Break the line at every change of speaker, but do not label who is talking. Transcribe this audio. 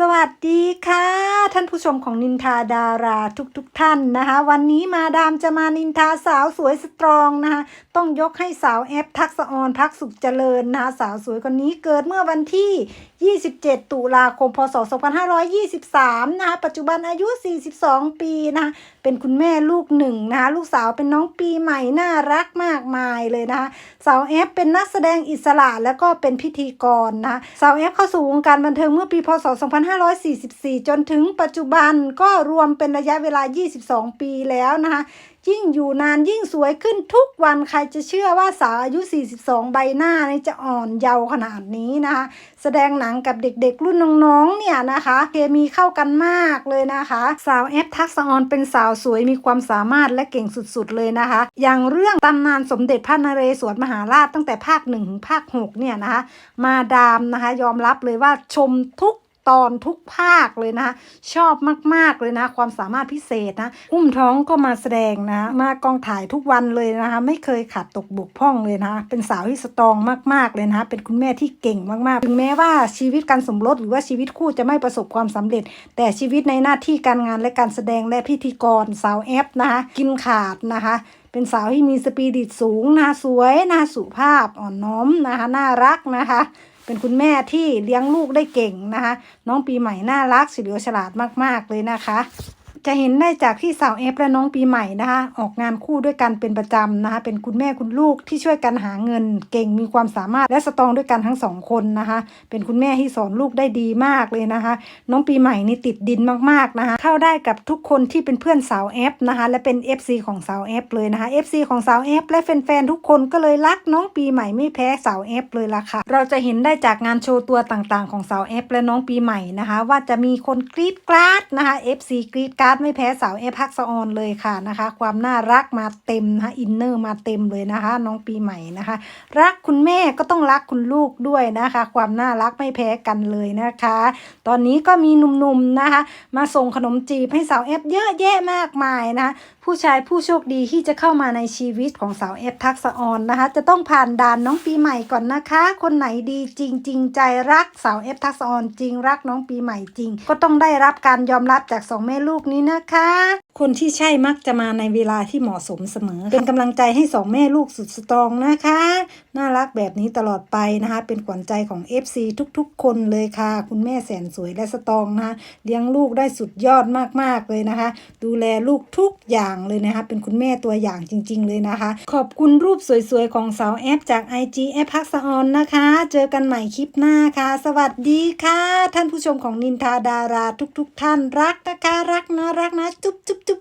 สวัสดีค่ะ ท่านผู้ชมของนินทาดาราทุกๆทท่านนะคะ วันนี้มาดามจะมานินทาสาวสวยสตรองนะคะ ต้องยกให้สาวแอปทักษออนพักสุขเจริญนะคะสาวสวยคนนี้เกิดเมื่อวันที่ 27 ตุลาคม พศ 2523 นะคะ ปัจจุบันอายุ 42 ปีนะคะเป็นคุณแม่ลูกหนึ่งนะคะลูกสาวเป็นน้องปีใหม่น่ารักมากมายเลยนะคะสาวแอฟเป็นนักแสดงอิสระแล้วก็เป็นพิธีกรนะคะสาวแอฟเข้าสู่วงการบันเทิงเมื่อปีพศ2544 จนถึงปัจจุบันก็รวมเป็นระยะเวลา 22 ปีแล้วนะคะ ยิ่งอยู่นานยิ่งสวยขึ้นทุกวันใครจะเชื่อว่าสาวอายุ 42 ใบหน้านี่จะอ่อนเยาว์ขนาดนี้นะคะ แสดงหนังกับเด็กๆ รุ่นน้องๆ เนี่ยนะคะ เคมีเข้ากันมากเลยนะคะ สาวแอฟทักษออนเป็นสาวสวยมีความสามารถและเก่งสุดๆเลยนะคะ อย่างเรื่องตำนานสมเด็จพระนเรศวรมหาราชตั้งแต่ภาคหนึ่งถึงภาคหกเนี่ยนะคะ มาดามนะคะ ยอมรับเลยว่าชมทุก ตอนทุกภาคเลยนะ ชอบมาก ๆ เลยนะ ความสามารถพิเศษนะ อุ้มท้องก็มาแสดงนะ มากองถ่ายทุกวันเลยนะคะ ไม่เคยขาดตกบกพร่องเลยนะคะเป็นสาวที่สตรองมาก ๆ เลยนะคะเป็นคุณแม่ที่เก่งมาก ๆ ถึงแม้ว่าชีวิตการสมรสหรือว่าชีวิตคู่จะไม่ประสบความสำเร็จ แต่ชีวิตในหน้าที่การงานและการแสดงและพิธีกรสาวแอปนะคะกินขาดนะคะเป็นสาวที่มีสปิริตสูงนะสวยนะสุภาพอ่อนน้อมนะคะ น่ารักนะคะ เป็นคุณแม่ที่เลี้ยงลูกได้เก่งนะคะ น้องปีใหม่น่ารักเหลียวฉลาดมาก ๆ เลยนะคะ จะเห็นได้จากที่สาวเอฟและน้องปีใหม่นะคะ ออกงานคู่ด้วยกันเป็นประจำนะคะ เป็นคุณแม่คุณลูกที่ช่วยกันหาเงิน เก่งมีความสามารถและสตรองด้วยกันทั้งสองคนนะคะ เป็นคุณแม่ที่สอนลูกได้ดีมากเลยนะคะ น้องปีใหม่นี่ติดดินมากๆนะคะ เข้าได้กับทุกคนที่เป็นเพื่อนสาวเอฟนะคะ และเป็น FC ของสาวเอฟเลยนะคะ FC ของสาวเอฟและแฟนๆทุกคนก็เลยรักน้องปีใหม่ไม่แพ้สาวเอฟเลยล่ะค่ะ เราจะเห็นได้จากงานโชว์ตัวต่างๆ ของสาวเอฟและน้องปีใหม่นะคะ ว่าจะมีคนกรี๊ดกราดนะคะ FC กรี๊ดกราดไม่แพ้สาวเอฟพักสะออนเลยค่ะนะคะ ความน่ารักมาเต็มนะคะอินเนอร์มาเต็มเลยนะคะ น้องปีใหม่นะคะ รักคุณแม่ก็ต้องรักคุณลูกด้วยนะคะ ความน่ารักไม่แพ้กันเลยนะคะ ตอนนี้ก็มีหนุ่มๆนะคะ มาส่งขนมจีบให้สาวเอฟเยอะแยะมากมายนะคะผู้ชายผู้โชคดีที่จะเข้ามาในชีวิตของสาวเอฟทักษออนนะคะ จะต้องผ่านด่านน้องปีใหม่ก่อนนะคะ คนไหนดีจริงจริงใจรักสาวเอฟทักษออนจริงรักน้องปีใหม่จริง ก็ต้องได้รับการยอมรับจากสองแม่ลูกนี้นะคะ คนที่ใช่มักจะมาในเวลาที่เหมาะสมเสมอ เป็นกำลังใจให้สองแม่ลูกสุดสตรองนะคะ น่ารักแบบนี้ตลอดไปนะคะ เป็นขวัญใจของ FC ทุกๆ คนเลยค่ะ คุณแม่แสนสวยและสตรองนะคะเลี้ยงลูกได้สุดยอดมากๆเลยนะคะ ดูแลลูกทุกอย่างเลยนะคะ เป็นคุณแม่ตัวอย่างจริง ๆ เลยนะคะ ขอบคุณรูปสวยๆของสาวแอปจาก IG แอปพักษะออนนะคะ เจอกันใหม่คลิปหน้าค่ะ สวัสดีค่ะ ท่านผู้ชมของนินทาดาราทุก ๆ ท่านรักนะคะรักนะารักนะ จุ๊บจุ๊บจุ๊บ